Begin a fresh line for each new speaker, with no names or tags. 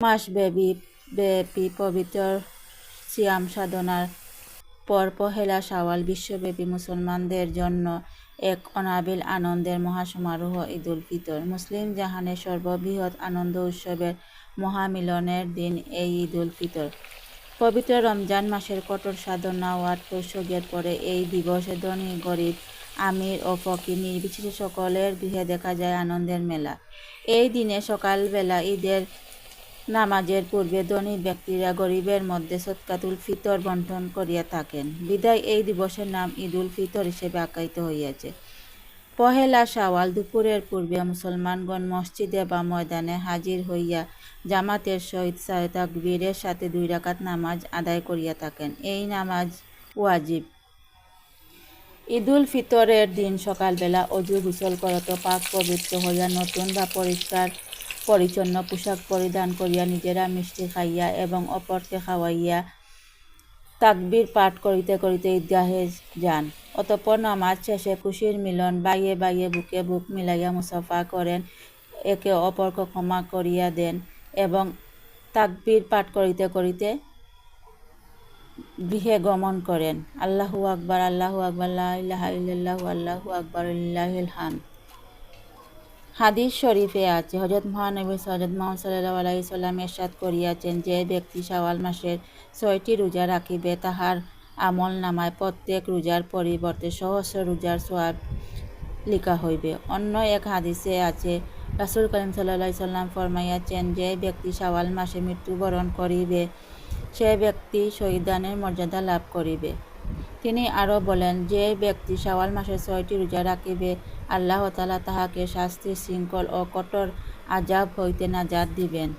মাস ব্যাপী ব্যাপী পবিত্র সিয়াম সাধনার পর পহেলা শাওয়াল বিশ্বব্যাপী মুসলমানদের জন্য এক অনাবিল আনন্দের মহাসমারোহ ঈদুল ফিতর। মুসলিম জাহানের সর্ববৃহৎ আনন্দ উৎসবের মহামিলনের দিন এই ঈদুল ফিতর। পবিত্র রমজান মাসের কঠোর সাধনা ও আত্মোৎসর্গের পরে এই দিবসে ধনী, গরিব, আমির ও ফকির নির্বিশেষে সকলের গৃহে দেখা যায় আনন্দের মেলা। এই দিনে সকালবেলা ঈদের নামাজের পূর্বে ধনী ব্যক্তিরা গরিবের মধ্যে সৎকাতুল ফিতর বন্টন করিয়া থাকেন। বিদায় এই দিবসের নাম ঈদুল ফিতর হিসেবে আখ্যায়িত হইয়াছে। পহেলা শাওয়াল দুপুরের পূর্বে মুসলমানগণ মসজিদে বা ময়দানে হাজির হইয়া জামাতের সহিত তাকবীরের সাথে দুই রাকাত নামাজ আদায় করিয়া থাকেন। এই নামাজ ওয়াজিব। ঈদুল ফিতরের দিন সকালবেলা অজু গোসল করত পাক পবিত্র হইয়া নতুন বা পরিষ্কার পরিচ্ছন্ন পোশাক পরিধান করিয়া নিজেরা মিষ্টি খাইয়া এবং অপরকে খাওয়াইয়া তাকবির পাঠ করিতে করিতে ঈদগাহে যান। অতঃপর নামাজ শেষে খুশির মিলন বাইয়ে বাইয়ে বুকে বুক মিলাইয়া মুসাফা করেন, একে অপরকে ক্ষমা করিয়া দেন এবং তাকবির পাঠ করিতে করিতে গৃহে গমন করেন। আল্লাহু আকবার আল্লাহু আকবার আল্লাহু আকবার, লিল্লাহিল হামদ। হাদিস শরীফে আছে। হজরত মহানবী হজরত মোহাম্মদ সাল্লাহ আলাইহি সাল্লাম এরশাদ করিয়াছেন যে ব্যক্তি শাওয়াল মাসের ছয়টি রোজা রাখিবে, তাহার আমল নামায় প্রত্যেক রোজার পরিবর্তে সহস্র রোজার সোয়াব লিখা হইবে। অন্য এক হাদিসে আছে, রাসুল করিম সাল্লাহ সাল্লাম ফরমাইয়াছেন যে ব্যক্তি শাওয়াল মাসে মৃত্যুবরণ করিবে, সে ব্যক্তি শহীদানের মর্যাদা লাভ করিবে। তিনি আরও বলেন যে ব্যক্তি শাওয়াল মাসে ছয়টি রোজা রাখিবে আল্লাহতালা তাহাকে শাস্তির শৃঙ্খল ও কঠোর আজাব হইতে নাজাদ দিবেন।